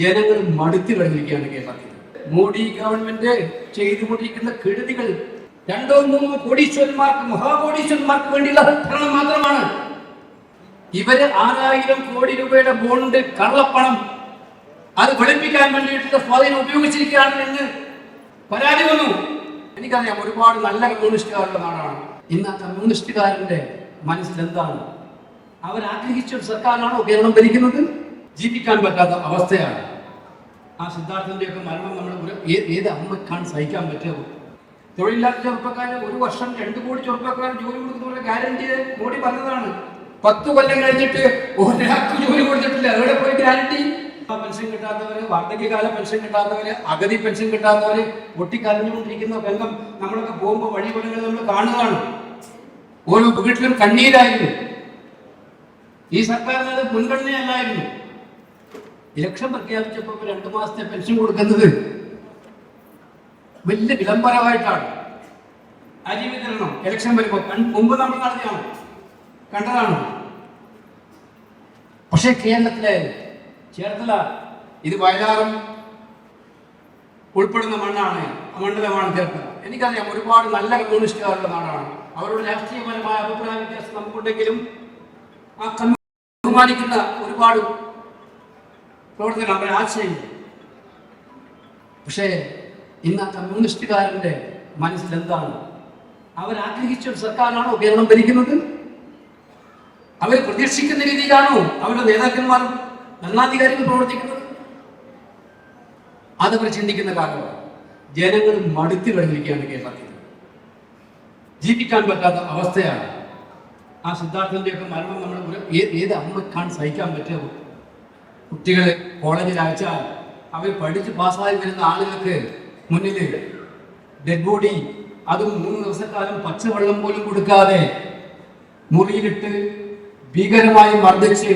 ജനങ്ങൾ മടുത്തു കഴിഞ്ഞിരിക്കുകയാണ് കേരളത്തിൽ. മോഡി ഗവൺമെന്റ് ചെയ്തുകൊണ്ടിരിക്കുന്ന കെടുതികൾ രണ്ടോ മൂന്നോ കോടീശ്വരന്മാർക്ക് മഹാകോടീശ്വരന്മാർക്ക് വേണ്ടിയുള്ള ഭരണം മാത്രമാണ്. ഇവർ ആറായിരം കോടി രൂപയുടെ ബോണ്ട് കള്ളപ്പണം അത് വെളുപ്പിക്കാൻ വേണ്ടിയിട്ടുള്ള സ്വാധീനം ഉപയോഗിച്ചിരിക്കുകയാണ് എന്ന് പരാതി വന്നു. എനിക്കറിയാം ഒരുപാട് നല്ല കമ്മ്യൂണിസ്റ്റുകാരുടെ നാടാണ് ഇന്ന് ആ കമ്മ്യൂണിസ്റ്റുകാരന്റെ മനസ്സിൽ എന്താണ് അവരാഗ്രഹിച്ച സർക്കാരാണോ കേരളം ഭരിക്കുന്നത്? ജീവിക്കാൻ പറ്റാത്ത അവസ്ഥയാണ്. ആ സിദ്ധാർത്ഥന്റെ ഒക്കെ മരണം നമ്മൾ ഏത് അമ്മക്കാൻ സഹിക്കാൻ പറ്റുമോ തൊഴിലില്ലാത്ത ചെറുപ്പക്കാരൻ ഒരു വർഷം രണ്ടു കോടി ചെറുപ്പക്കാരൻ ജോലി കൊടുക്കുന്ന ഗ്യാരണ്ടി മോഡി പറഞ്ഞതാണ്. പത്ത് കൊല്ലം കഴിഞ്ഞിട്ട് ഒരാൾക്ക് ജോലി കൊടുത്തിട്ടില്ല. എവിടെ പോയി ഗ്യാരണ്ടി പെൻഷൻ കിട്ടാത്തവര് വാർദ്ധക്യകാല പെൻഷൻ കിട്ടാത്തവര് അഗതി പെൻഷൻ കിട്ടാത്തവര് പൊട്ടിക്കരഞ്ഞുകൊണ്ടിരിക്കുന്ന ബന്ധം നമ്മളൊക്കെ പോകുമ്പോൾ വഴി വഴികൾ നമ്മൾ കാണുകയാണ്. ഓരോ വീട്ടിലും കണ്ണീരായിരുന്നു. ഈ സർക്കാരിന് അത് മുൻഗണനയല്ലായിരുന്നു. ഇലക്ഷൻ പ്രഖ്യാപിച്ചപ്പോൾ രണ്ടു മാസത്തെ പെൻഷൻ കൊടുക്കുന്നത് വലിയ വിളംബരമായിട്ടാണ്. അരി വിതരണം ഇലക്ഷൻ വരുമ്പോൾ കൺ- മുമ്പ് നമ്മൾ നടത്തിയാണ് കണ്ടതാണ്. പക്ഷേ കേരളത്തിലെ ചേർത്തല ഇത് വയലാറും ഉൾപ്പെടുന്ന മണ്ണാണ് മണ്ഡലമാണ് ചേർത്തല. എനിക്കറിയാം ഒരുപാട് നല്ല കമ്മ്യൂണിസ്റ്റുകാരുടെ നാടാണ്. അവരുടെ രാഷ്ട്രീയപരമായ അഭിപ്രായ വ്യത്യാസം നമുക്കുണ്ടെങ്കിലും ആ ബഹുമാനിക്കുന്ന ഒരുപാട് പ്രവർത്തനം അവരുടെ ആശയം പക്ഷേ ഇന്ന് ആ കമ്മ്യൂണിസ്റ്റുകാരന്റെ മനസ്സിൽ എന്താണ് അവരാഗ്രഹിച്ച ഒരു സർക്കാരാണോ കേരളം ഭരിക്കുന്നത്? അവർ പ്രതീക്ഷിക്കുന്ന രീതിയിലാണോ അവരുടെ നേതാക്കന്മാർ ഭരണാധികാരികൾ പ്രവർത്തിക്കുന്നത്? അതവർ ചിന്തിക്കുന്ന കാലമാണ് ജനങ്ങൾ മടുത്തു കഴിഞ്ഞിരിക്കുകയാണ് കേരളത്തിൽ. ജീവിക്കാൻ പറ്റാത്ത അവസ്ഥയാണ്. ആ സിദ്ധാർത്ഥന്റെ ഒക്കെ മരണം നമ്മൾ ഏത് അമ്മക്കാണ് സഹിക്കാൻ പറ്റുമോ കുട്ടികളെ കോളേജിൽ അയച്ചാൽ അവർ പഠിച്ച് പാസ്സായി വരുന്ന ആളുകൾക്ക് മുന്നിൽ ഡെഡ് ബോഡി അതും മൂന്ന് ദിവസക്കാലം പച്ചവെള്ളം പോലും കൊടുക്കാതെ മുറിയിലിട്ട് ഭീകരമായി മർദ്ദിച്ച്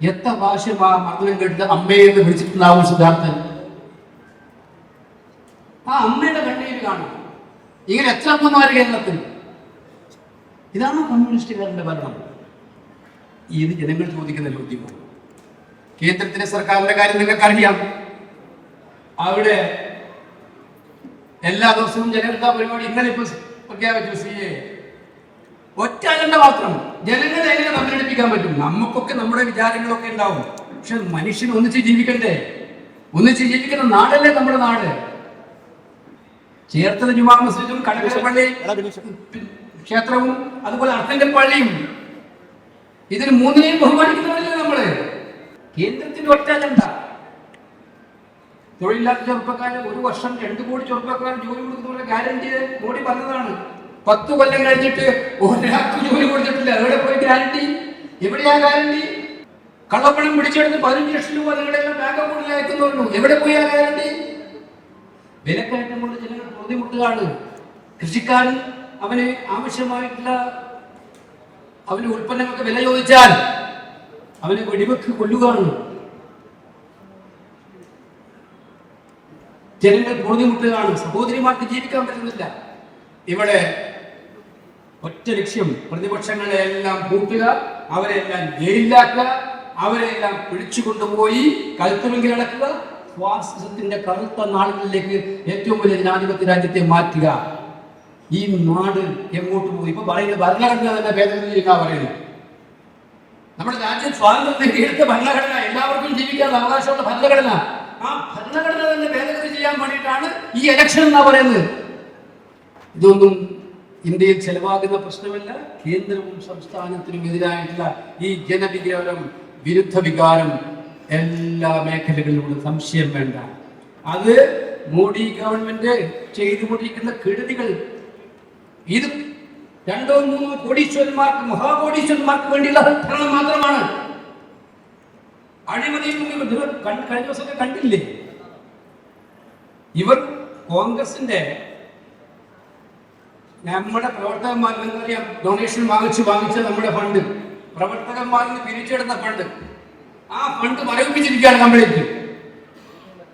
എത്ര പ്രാവശ്യം ആ മർദ്ദനം കേട്ട് അമ്മയെ എന്ന് വിളിച്ചിട്ടുണ്ടാവും സിദ്ധാർത്ഥൻ? ആ അമ്മയുടെ കണ്ണീര് കാണും. ഇങ്ങനെ എത്ര അമ്മമാര് കേരളത്തിൽ? ഇതാണ് കമ്മ്യൂണിസ്റ്റുകാരന്റെ ഭരണം. ഇത് ജനങ്ങൾ ചോദിക്കുന്ന ചോദ്യമാണ് കേന്ദ്രത്തിലെ സർക്കാരിന്റെ കാര്യം നിങ്ങൾക്കറിയാം. അവിടെ എല്ലാ ദിവസവും ആ പരിപാടി ഇന്നലെ ഇപ്പൊ പ്രഖ്യാപിച്ചു സി എ. ഒറ്റ അജണ്ട മാത്രം. ജനങ്ങളെ എങ്ങനെ സംഘടിപ്പിക്കാൻ പറ്റും? നമുക്കൊക്കെ നമ്മുടെ വിചാരങ്ങളൊക്കെ ഉണ്ടാവും. പക്ഷെ മനുഷ്യൻ ഒന്നിച്ച് ജീവിക്കണ്ടേ? ഒന്നിച്ച് ജീവിക്കുന്ന നാടല്ലേ നമ്മുടെ നാട്? ചേർത്തല ജുമാ മസ്ജിദും കടകരപ്പള്ളി ക്ഷേത്രവും അതുപോലെ അർത്തങ്കൽ പള്ളിയും. ഇതിന് മൂന്നിനെയും ബഹുമാനിക്കുന്നവരല്ലേ നമ്മൾ? കേന്ദ്രത്തിന്റെ ഒറ്റ അജണ്ട തൊഴിലില്ലാത്ത ചെറുപ്പക്കാരെ ഒരു വർഷം രണ്ട് കോടി ചെറുപ്പക്കാരൻ ജോലി കൊടുക്കുന്ന ഗ്യാരണ്ടി മോഡി പറഞ്ഞതാണ്. പത്ത് കൊല്ലം കഴിഞ്ഞിട്ട് ഒരാൾക്ക് ജോലി കൊടുത്തിട്ടില്ല. എവിടെ പോയി ഗ്യാരണ്ടി എവിടെയാ ഗ്യാരണ്ടി കള്ളപ്പണം പിടിച്ചെടുത്ത് പതിനഞ്ച് ലക്ഷം രൂപ നിങ്ങളുടെ ബാങ്ക് അക്കൗണ്ടിൽ അയക്കുന്നുള്ളൂ എവിടെ പോയി ആ ഗ്യാരണ്ടി വിലക്കയറ്റം കൊണ്ട് ജനങ്ങൾ ബുദ്ധിമുട്ടുകയാണ് കൃഷിക്കാരൻ അവന് ആവശ്യമായിട്ടുള്ള അവന് ഉൽപ്പന്നങ്ങൾക്ക് വില ചോദിച്ചാൽ അവനെ വെടിവെക്ക് കൊല്ലുകയാണ്. ജനങ്ങൾ ബുദ്ധിമുട്ടുകയാണ് സഹോദരിമാർക്ക് ജീവിക്കാൻ പറ്റുന്നില്ല. ഇവിടെ ഒറ്റ ലക്ഷ്യം പ്രതിപക്ഷങ്ങളെ എല്ലാം കൂട്ടുക അവരെ എല്ലാം ജയിലിലാക്കുക അവരെ എല്ലാം പിടിച്ചു കൊണ്ടുപോയി കഴുത്തുമെങ്കിൽ അടക്കുക ഫാസിസത്തിന്റെ കറുത്ത നാളുകളിലേക്ക് ഏറ്റവും വലിയ ജനാധിപത്യ രാജ്യത്തെ മാറ്റുക. ഈ നാട് എങ്ങോട്ട് പോയി? ഇപ്പൊ പറയുന്നത് ഭരണഘടന തന്നെ ഭേദഗതി ചെയ്യുക പറയുന്നത്. നമ്മുടെ രാജ്യം സ്വാതന്ത്ര്യം നേടിയെടുത്ത ഭരണഘടന എല്ലാവർക്കും ജീവിക്കാൻ അവകാശമുള്ള ഭരണഘടന. ആ ഭരണഘടന തന്നെ ഭേദഗതി ചെയ്യാൻ വേണ്ടിയിട്ടാണ് ഈ ഇലക്ഷൻ എന്നാ പറയുന്നത്. ഇതൊന്നും ഇന്ത്യയിൽ ചെലവാകുന്ന പ്രശ്നമല്ല. കേന്ദ്രവും സംസ്ഥാനത്തിനും എതിരായിട്ടുള്ള ഈ ജനവികാരം വിരുദ്ധ വികാരം എല്ലാ മേഖലകളിലും സംശയം വേണ്ട. അത് മോഡി ഗവൺമെന്റ് ചെയ്തുകൊണ്ടിരിക്കുന്ന കെടുതികൾ. ഇത് രണ്ടോ മൂന്നോ കോടീശ്വരന്മാർക്ക് മഹാകോടീശ്വരന്മാർക്ക് വേണ്ടിയുള്ള ഭരണം മാത്രമാണ്. കണ്ട് കഴിഞ്ഞ ദിവസമൊക്കെ കണ്ടില്ലേ? ഇവർ കോൺഗ്രസിന്റെ നമ്മുടെ പ്രവർത്തകന്മാരിൽ നിന്നറിയാം ഡൊണേഷൻ വാങ്ങിച്ച് വാങ്ങിച്ച നമ്മുടെ ഫണ്ട്. പ്രവർത്തകന്മാരിൽ നിന്ന് പിരിച്ചെടുത്ത ഫണ്ട്. ആ ഫണ്ട് മരവിപ്പിച്ചിരിക്കുകയാണ് കംപ്ലീറ്റ്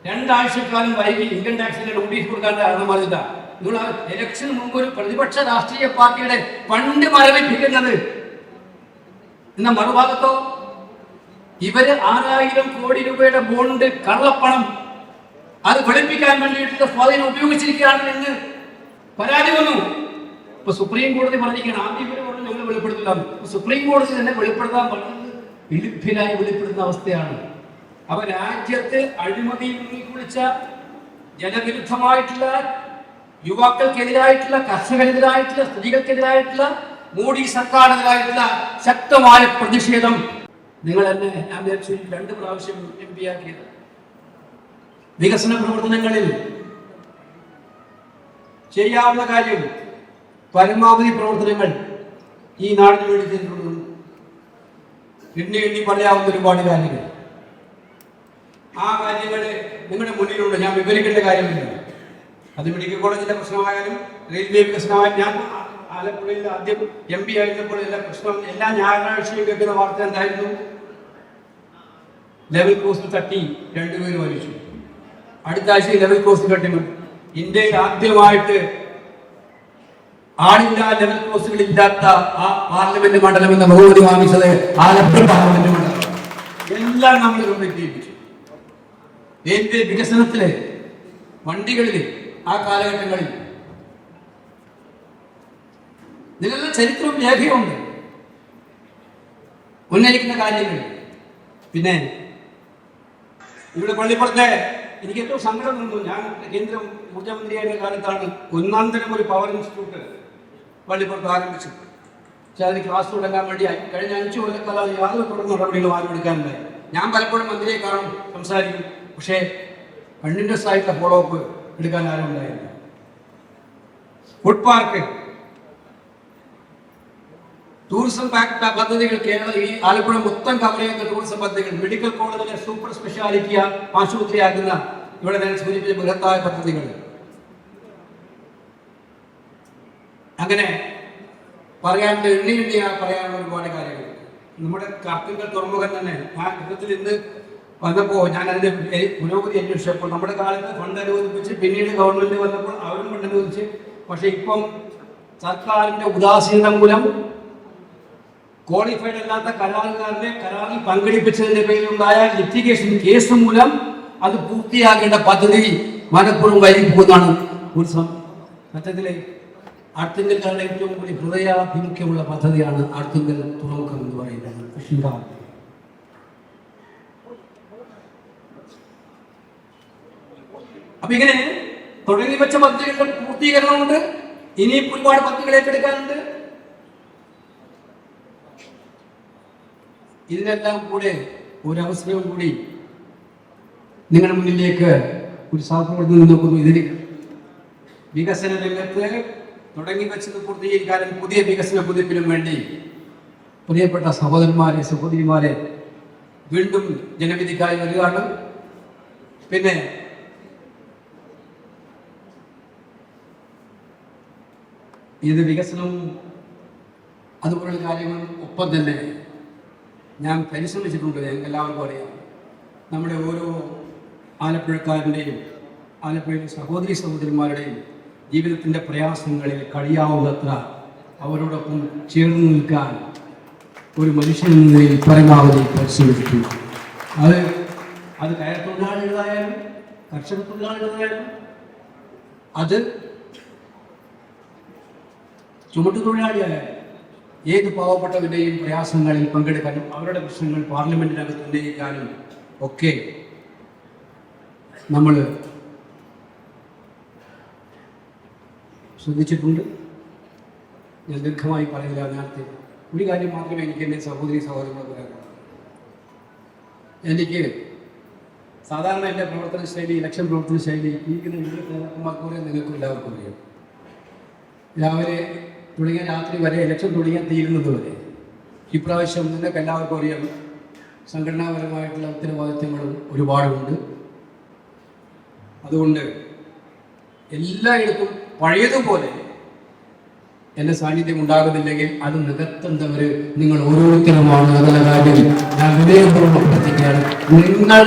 രണ്ടാഴ്ചക്കാലം വൈകി ഇൻകം ടാക്സിന്റെ നോട്ടീസ് കൊടുക്കാൻ കാരണം പറഞ്ഞില്ല നിങ്ങൾ മുമ്പ് ഒരു പ്രതിപക്ഷ രാഷ്ട്രീയ പാർട്ടിയുടെ പണ്ട് മരവിപ്പിക്കുന്നത്. എന്ന മറുഭാഗത്തോ ഇവർ ആറായിരം കോടി രൂപയുടെ ബോണ്ട് കള്ളപ്പണം അത് വെളുപ്പിക്കാൻ വേണ്ടിയിട്ട് സ്വാധീനം ഉപയോഗിച്ചിരിക്കുകയാണ് എന്ന് പരാതി വന്നു. ഇപ്പൊ സുപ്രീം കോടതി പറഞ്ഞിരിക്കുകയാണ് ആദ്യം ഇവർ പറഞ്ഞു ഞങ്ങൾ വെളിപ്പെടുത്തില്ല സുപ്രീം കോടതി തന്നെ വെളിപ്പെടുത്താൻ പറഞ്ഞത് ഇളിപ്പിലായി വെളിപ്പെടുന്ന അവസ്ഥയാണ്. അപ്പൊ രാജ്യത്ത് അഴിമതി കുളിച്ച ജനവിരുദ്ധമായിട്ടുള്ള യുവാക്കൾക്കെതിരായിട്ടുള്ള കർഷകരെതിരായിട്ടുള്ള സ്ത്രീകൾക്കെതിരായിട്ടുള്ള മോഡി സർക്കാരിനെതിരായിട്ടുള്ള ശക്തമായ പ്രതിഷേധം നിങ്ങൾ എന്നെ ഞാൻ വിചാരിച്ചു രണ്ട് പ്രാവശ്യം എം പി ആക്കിയത് വികസന പ്രവർത്തനങ്ങളിൽ ചെയ്യാവുന്ന കാര്യം പരമാവധി പ്രവർത്തനങ്ങൾ ഈ നാടിന് വേണ്ടി ചെയ്തിട്ടുണ്ട് എണ്ണി എണ്ണി പറയാവുന്ന ഒരുപാട് കാര്യങ്ങൾ. ആ കാര്യങ്ങൾ നിങ്ങളുടെ മുന്നിലുണ്ട്. ഞാൻ വിവരിക്കേണ്ട കാര്യമില്ല. അത് മെഡിക്കൽ കോളേജിന്റെ പ്രശ്നമായാലും റെയിൽവേ വികസനമായാലും ഞാൻ ആലപ്പുഴയിൽ ആദ്യം എം പി ആയിരുന്നപ്പോൾ എല്ലാ പ്രശ്നം എല്ലാ ഞായറാഴ്ചയും കേൾക്കുന്ന വാർത്ത എന്തായിരുന്നു? ലെവൽ കോസ്റ്റ് തട്ടി രണ്ടുപേര് മരിച്ചു. അടുത്ത ആഴ്ച ലെവൽ കോസ്റ്റ് തട്ടി ഇന്ത്യയിൽ ആദ്യമായിട്ട് ആളില്ലാ ലെവൽ കോസ്റ്റുകൾ ഇല്ലാത്ത ആ പാർലമെന്റ് മണ്ഡലം എന്ന ബഹുമതി വാങ്ങിച്ചത് ആലപ്പുഴ പാർലമെന്റ് മണ്ഡലം. എല്ലാം നമ്മൾ കൊണ്ടെത്തിയിപ്പിച്ചു റെയിൽവേ വികസനത്തിലെ വണ്ടികളിൽ ആ കാലഘട്ടങ്ങളിൽ. ഇതിലെല്ലാം ചരിത്രവും രേഖയുണ്ട് ഉന്നയിക്കുന്ന കാര്യങ്ങൾ. പിന്നെ ഇവിടെ പള്ളിപ്പുറത്തെ എനിക്ക് ഏറ്റവും സങ്കടം തോന്നുന്നു. ഞാൻ കേന്ദ്ര ഊർജമന്ത്രിയായ കാലത്താണ് ഒന്നാം തരം ഒരു പവർ ഇൻസ്റ്റിറ്റ്യൂട്ട് പള്ളിപ്പുറത്ത് ആരംഭിച്ചത്. പക്ഷെ അതിന് ക്ലാസ് തുടങ്ങാൻ വേണ്ടി കഴിഞ്ഞ അഞ്ചു കൊല്ലക്കാലം യാതൊരു തുടർന്ന് നടപടികളും ആരും എടുക്കാനുണ്ടായി ഞാൻ പലപ്പോഴും മന്ത്രിയെ കാണും സംസാരിക്കും. പക്ഷേ കണ്ടിന്യൂസ് ആയിട്ടുള്ള ഫോളോ അപ്പ് എടുക്കാൻ ആരും ഉണ്ടായില്ല ഫുഡ് പാർക്ക് ടൂറിസം പദ്ധതികൾ കേരള ഈ ആലപ്പുഴ മൊത്തം കവർ ചെയ്യുന്ന ടൂറിസം പദ്ധതികൾ. മെഡിക്കൽ കോളേജിലെ സൂപ്പർ സ്പെഷ്യാലിറ്റി ആശുപത്രിയാക്കുന്ന ഇവിടെ ഞാൻ സൂചിപ്പിച്ച ബൃഹത്തായ പദ്ധതികൾ. അങ്ങനെ പറയാൻ എണ്ണി എണ്ണിയാ പറയാനുള്ള ഒരുപാട് കാര്യങ്ങൾ. നമ്മുടെ കർത്തിങ്കൽ തുറമുഖം തന്നെ ആ യുദ്ധത്തിൽ ഇന്ന് വന്നപ്പോൾ പേ- പുരോഗതി അന്വേഷിച്ചപ്പോൾ നമ്മുടെ കാലത്ത് ഫണ്ട് അനുവദിപ്പിച്ച് പിന്നീട് ഗവൺമെന്റ് വന്നപ്പോൾ അവരും ഫണ്ട് അനുവദിച്ച്. പക്ഷെ ഇപ്പം സർക്കാരിന്റെ ഉദാസീനത മൂലം ക്വാളിഫൈഡ് അല്ലാത്ത കരാറുകാരനെ കരാറിൽ പങ്കെടുപ്പിച്ചതിന്റെ പേരിലുണ്ടായ ലിറ്റിഗേഷൻ കേസ് മൂലം അത് പൂർത്തിയാക്കേണ്ട പദ്ധതി മനഃപൂർവം വൈകിപ്പോകുന്നതാണ് ഒരു സത്യത്തിലെ ആർത്തിങ്കൽക്കാരുടെ ഏറ്റവും കൂടി ഹൃദയാഭിമുഖ്യമുള്ള പദ്ധതിയാണ് അടുത്തെങ്കിൽ തുറമുഖം എന്ന് പറയുന്നത്. അപ്പൊ ഇങ്ങനെ തുടങ്ങി വെച്ച പദ്ധതികളുടെ പൂർത്തീകരണമുണ്ട്. ഇനിയും ഒരുപാട് പദ്ധതികൾ ഏറ്റെടുക്കാനുണ്ട്. ഇതിനെല്ലാം കൂടെ ഒരവസരവും കൂടി നിങ്ങളുടെ മുന്നിലേക്ക് ഒരു സാധ്യത നോക്കുന്നു ഇതിന് വികസന രംഗത്ത് തുടങ്ങി വെച്ചത് പൂർത്തീകരിക്കാനും പുതിയ വികസന കുതിപ്പിനും വേണ്ടി പ്രിയപ്പെട്ട സഹോദരന്മാരെ സഹോദരിമാരെ വീണ്ടും ജനവിധിക്കായി വരികയാണ്. പിന്നെ ഇത് വികസനവും അതുപോലുള്ള കാര്യങ്ങളും ഒപ്പം തന്നെ ഞാൻ പരിശ്രമിച്ചിട്ടുണ്ട് ഞങ്ങൾക്ക് എല്ലാവർക്കും അറിയാം. നമ്മുടെ ഓരോ ആലപ്പുഴക്കാരന്റെയും ആലപ്പുഴയിലെ സഹോദരി സഹോദരിമാരുടെയും ജീവിതത്തിന്റെ പ്രയാസങ്ങളിൽ കഴിയാവുന്നത്ര അവരോടൊപ്പം ചേർന്ന് നിൽക്കാൻ ഒരു മനുഷ്യൻ എന്ന നിലയിൽ പരമാവധി പരിശ്രമിച്ചിട്ടുണ്ട്. അത് അത് കയർ തൊഴിലാളികളായാലും കർഷക തൊഴിലാളികളായാലും അത് ചുമട്ടുതൊഴിലാളിയായാലും ഏത് പാവപ്പെട്ടവരുടെയും പ്രയാസങ്ങളിൽ പങ്കെടുക്കാനും അവരുടെ പ്രശ്നങ്ങൾ പാർലമെന്റിനകത്ത് ഉന്നയിക്കാനും ഒക്കെ നമ്മൾ ശ്രദ്ധിച്ചിട്ടുണ്ട്. ഞാൻ ദീർഘമായി പറയുന്നില്ല നേരത്തെ. ഒരു കാര്യം മാത്രമേ എനിക്ക് എന്റെ സഹോദരി സഹോദരങ്ങളെ പറയാനുള്ളൂ എനിക്ക് സാധാരണ എന്റെ പ്രവർത്തന ശൈലി ഇലക്ഷൻ പ്രവർത്തന ശൈലി പറയാൻ നിങ്ങൾക്കും എല്ലാവർക്കും അറിയാം. രാവിലെ തുടങ്ങിയ രാത്രി വരെ ഇലക്ഷൻ തുടങ്ങിയാൽ തീരുന്നത് വരെ. ഇപ്രാവശ്യം നിങ്ങൾക്ക് എല്ലാവർക്കും അറിയാം സംഘടനാപരമായിട്ടുള്ള ഉത്തരവാദിത്തങ്ങളും ഒരുപാടുണ്ട്. അതുകൊണ്ട് എല്ലായിടത്തും പഴയതുപോലെ എന്റെ സാന്നിധ്യം ഉണ്ടാകുന്നില്ലെങ്കിൽ അത് നികത്തേണ്ടവർ നിങ്ങൾ ഓരോരുത്തരുമാണ് എന്നുള്ള കാര്യം ഞാൻ വിനയപൂർവം പ്രവർത്തിക്കുകയാണ് നിങ്ങൾ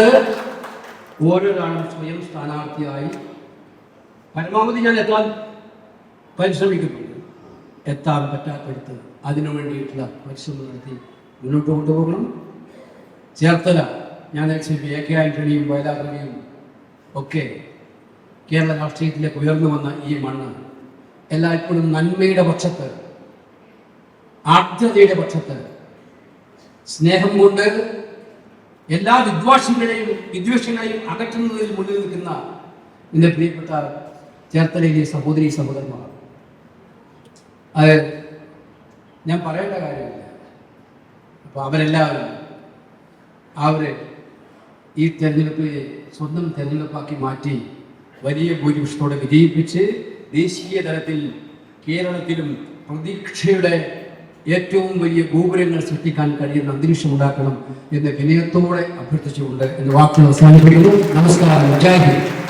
ഓരോരാളും സ്വയം സ്ഥാനാർത്ഥിയായി പരമാവധി ഞാൻ എത്താൻ പരിശ്രമിക്കുന്നുണ്ട് എത്താൻ പറ്റാത്തടുത്ത് അതിനു വേണ്ടിയിട്ടുള്ള പരിശ്രമം നടത്തി മുന്നോട്ട് കൊണ്ടുപോകണം. ചേർത്തല ഞാൻ ശ്രീ എ കെ ആന്റണിയും വയലാറിനെയും ഒക്കെ കേരള രാഷ്ട്രീയത്തിലേക്ക് ഉയർന്നു വന്ന ഈ മണ്ണ് എല്ലായ്പ്പോഴും നന്മയുടെ പക്ഷത്ത് ആർദ്രതയുടെ പക്ഷത്ത് സ്നേഹം കൊണ്ട് എല്ലാ വിദ്വാസങ്ങളെയും വിദ്വേഷങ്ങളെയും അകറ്റുന്നതിൽ മുന്നിൽ നിൽക്കുന്ന എന്റെ പ്രിയപ്പെട്ട ചേർത്തലയിലെ സഹോദരി സഹോദരന്മാർ. അത് ഞാൻ പറയേണ്ട കാര്യമില്ല. അപ്പോൾ അവരെല്ലാവരും അവരെ ഈ തെരഞ്ഞെടുപ്പ് സ്വന്തം തെരഞ്ഞെടുപ്പാക്കി മാറ്റി വലിയ ഭൂരിപക്ഷത്തോടെ വിജയിപ്പിച്ച് ദേശീയ തലത്തിൽ കേരളത്തിലും പ്രതീക്ഷയുടെ ഏറ്റവും വലിയ ഗോപുരങ്ങൾ സൃഷ്ടിക്കാൻ കഴിയുന്ന അന്തരീക്ഷം ഉണ്ടാക്കണം എന്ന് വിനയത്തോടെ അഭ്യർത്ഥിച്ചുകൊണ്ട് എന്റെ വാക്കുകൾ അവസാനിപ്പിക്കുന്നു. നമസ്കാരം. ജയ് ഹിന്ദ്.